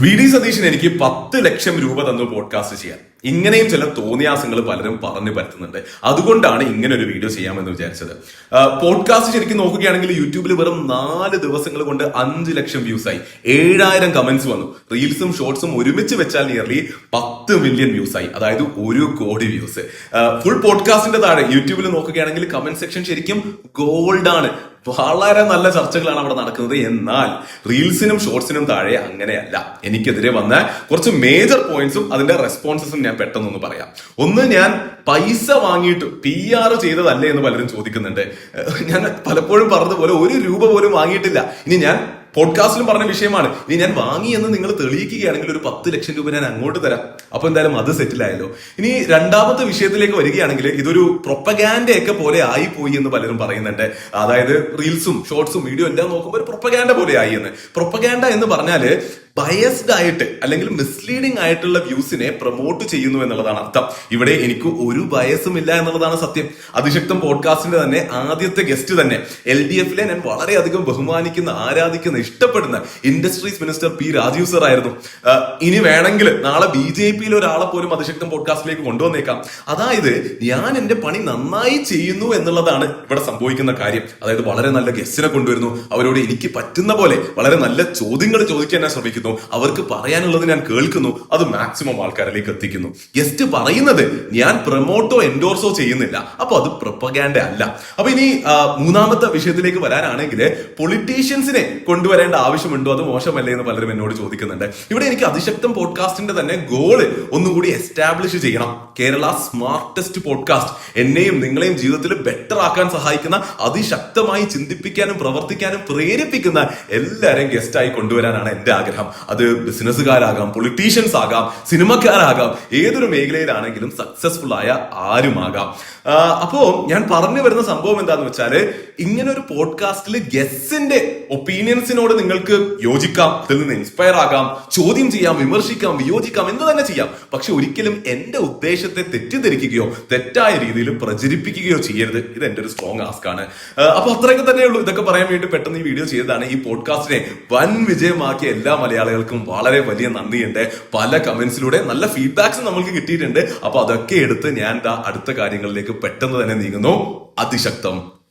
V D Satheesan എനിക്ക് പത്ത് ലക്ഷം രൂപ തന്നു പോഡ്കാസ്റ്റ് ചെയ്യാൻ. ഇങ്ങനെയും ചില തോന്നിയാസങ്ങൾ പലരും പറഞ്ഞു പറ്റുന്നുണ്ട്. അതുകൊണ്ടാണ് ഇങ്ങനെ ഒരു വീഡിയോ ചെയ്യാമെന്ന് വിചാരിച്ചത്. പോഡ്കാസ്റ്റ് ശരിക്കും നോക്കുകയാണെങ്കിൽ യൂട്യൂബിൽ വെറും നാല് ദിവസങ്ങൾ കൊണ്ട് അഞ്ച് ലക്ഷം വ്യൂസ് ആയി. ഏഴായിരം കമന്റ്സ് വന്നു. റീൽസും ഷോർട്സും ഒരുമിച്ച് വെച്ചാൽ നിയർലി പത്ത് മില്യൺ വ്യൂസ് ആയി. അതായത് ഒരു കോടി വ്യൂസ് ഫുൾ പോഡ്കാസ്റ്റിന്റെ താഴെ യൂട്യൂബിൽ നോക്കുകയാണെങ്കിൽ കമന്റ് സെക്ഷൻ ശരിക്കും ഗോൾഡ് ആണ്. വളരെ നല്ല ചർച്ചകളാണ് അവിടെ നടക്കുന്നത്. എന്നാൽ റീൽസിനും ഷോർട്സിനും താഴെ അങ്ങനെയല്ല. എനിക്കെതിരെ വന്ന കുറച്ച് മേജർ പോയിന്റ്സും അതിന്റെ റെസ്പോൺസസും ഞാൻ പെട്ടെന്നൊന്ന് പറയാം. ഒന്ന് ഞാൻ പൈസ വാങ്ങിയിട്ട് പി ആർ ചെയ്തതല്ലേ എന്ന് പലരും ചോദിക്കുന്നുണ്ട്. ഞാൻ പലപ്പോഴും പറഞ്ഞതുപോലെ ഒരു രൂപ പോലും വാങ്ങിയിട്ടില്ല. ഇനി ഞാൻ പോഡ്കാസ്റ്റിലും പറഞ്ഞ വിഷയമാണ്. ഇനി ഞാൻ വാങ്ങി എന്ന് നിങ്ങൾ തെളിയിക്കുകയാണെങ്കിൽ ഒരു പത്ത് ലക്ഷം രൂപ ഞാൻ അങ്ങോട്ട് തരാം. അപ്പൊ എന്തായാലും അത് സെറ്റിലായല്ലോ ഇനി രണ്ടാമത്തെ വിഷയത്തിലേക്ക് വരികയാണെങ്കിൽ ഇതൊരു പ്രൊപ്പഗാൻഡയൊക്കെ പോലെ ആയി പോയി എന്ന് പലരും പറയുന്നുണ്ട്. അതായത് റീൽസും ഷോർട്സും വീഡിയോ എല്ലാം നോക്കുമ്പോൾ ഒരു പ്രൊപ്പഗാൻഡ പോലെ ആയി എന്ന്. പ്രൊപ്പഗാൻഡ എന്ന് പറഞ്ഞാൽ ബയസ്ഡ് ആയിട്ട് അല്ലെങ്കിൽ മിസ്ലീഡിംഗ് ആയിട്ടുള്ള വ്യൂസിനെ പ്രൊമോട്ട് ചെയ്യുന്നു എന്നുള്ളതാണ് അർത്ഥം. ഇവിടെ എനിക്ക് ഒരു ബയസും ഇല്ല എന്നുള്ളതാണ് സത്യം. അതിശക്തം പോഡ്കാസ്റ്റിന്റെ തന്നെ ആദ്യത്തെ ഗസ്റ്റ് തന്നെ. എൽ ഡി എഫിലെ ഞാൻ വളരെയധികം ബഹുമാനിക്കുന്ന ആരാധിക്കുന്ന ഇഷ്ടപ്പെടുന്ന industries minister P Rajeev sir ആയിരുന്നു. ഇനി വേണമെങ്കിൽ നാളെ ബി ജെ പിയിൽ ഒരാളെ പോലും അതിശക്തം പോഡ്കാസ്റ്റിലേക്ക് കൊണ്ടുവന്നേക്കാം. അതായത് ഞാൻ എന്റെ പണി നന്നായി ചെയ്യുന്നു എന്നുള്ളതാണ് ഇവിടെ സംഭവിക്കുന്ന കാര്യം. അതായത് വളരെ നല്ല ഗസ്റ്റിനെ കൊണ്ടുവരുന്നു. അവരോട് എനിക്ക് പറ്റുന്ന പോലെ വളരെ നല്ല ചോദ്യങ്ങൾ ചോദിക്കാൻ ഞാൻ ശ്രമിക്കുന്നു. അവർക്ക് പറയാനുള്ളത് ഞാൻ കേൾക്കുന്നു. അത് മാക്സിമം ആൾക്കാരിലേക്ക് എത്തിക്കുന്നു. ഗസ്റ്റ് പറയുന്നത് ഞാൻ പ്രൊമോട്ടോ എൻഡോർസോ ചെയ്യുന്നില്ല. അപ്പൊ അത് പ്രൊപ്പഗാൻഡ അല്ല. അപ്പൊ ഇനി മൂന്നാമത്തെ വിഷയത്തിലേക്ക് വരാനാണെങ്കിൽ പൊളിറ്റീഷ്യൻസിനെ കൊണ്ടുവരേണ്ട ആവശ്യമുണ്ടോ? അത് മോശമല്ലേ എന്ന് പലരും എന്നോട് ചോദിക്കുന്നുണ്ട്. ഇവിടെ എനിക്ക് അതിശക്തം പോഡ്കാസ്റ്റിന്റെ തന്നെ ഗോൾ ഒന്നുകൂടി എസ്റ്റാബ്ലിഷ് ചെയ്യണം. കേരള സ്മാർട്ടസ്റ്റ് പോഡ്കാസ്റ്റ് എന്നെയും നിങ്ങളെയും ജീവിതത്തിൽ ബെറ്റർ ആക്കാൻ സഹായിക്കുന്ന അതിശക്തമായി ചിന്തിപ്പിക്കാനും പ്രവർത്തിക്കാനും പ്രേരിപ്പിക്കുന്ന എല്ലാരെയും ഗസ്റ്റായി കൊണ്ടുവരാനാണ് എന്റെ ആഗ്രഹം. അത് ബിസിനസ്സുകാരാകാം പൊളിറ്റീഷ്യൻസ് ആകാം സിനിമക്കാരാകാം ഏതൊരു മേഖലയിലാണെങ്കിലും സക്സസ്ഫുൾ ആയ ആരുമാകാം അപ്പോ ഞാൻ പറഞ്ഞു വരുന്ന സംഭവം എന്താന്ന് വെച്ചാൽ ഇങ്ങനെ ഒരു പോഡ്കാസ്റ്റിൽ ഗസ്റ്റിന്റെ ഒപ്പീനിയൻസിനോട് നിങ്ങൾക്ക് യോജിക്കാം അതിൽ നിന്ന് ഇൻസ്പയർ ആകാം ചോദ്യം ചെയ്യാം വിമർശിക്കാം വിയോജിക്കാം എന്ത് തന്നെ ചെയ്യാം. പക്ഷെ ഒരിക്കലും എന്റെ ഉദ്ദേശത്തെ തെറ്റിദ്ധരിക്കുകയോ തെറ്റായ രീതിയിൽ പ്രചരിപ്പിക്കുകയോ ചെയ്യരുത്. ഇത് എന്റെ ഒരു സ്ട്രോങ് ആസ്ക് ആണ്. അപ്പൊ അത്രയൊക്കെ തന്നെയുള്ളൂ. ഇതൊക്കെ പറയാൻ വേണ്ടി പെട്ടെന്ന് ഈ വീഡിയോ ചെയ്തതാണ് ഈ പോഡ്കാസ്റ്റിനെ വൻ വിജയമാക്കിയ എല്ലാ മലയാളികൾക്കും വളരെ വലിയ നന്ദിയുണ്ട്. പല കമന്റ്സിലൂടെ നല്ല ഫീഡ്ബാക്സ് നമ്മൾക്ക് കിട്ടിയിട്ടുണ്ട്. അപ്പൊ അതൊക്കെ എടുത്ത് ഞാൻ അടുത്ത കാര്യങ്ങളിലേക്ക് പെട്ടെന്ന് തന്നെ നീങ്ങുന്നു. അതിശക്തം.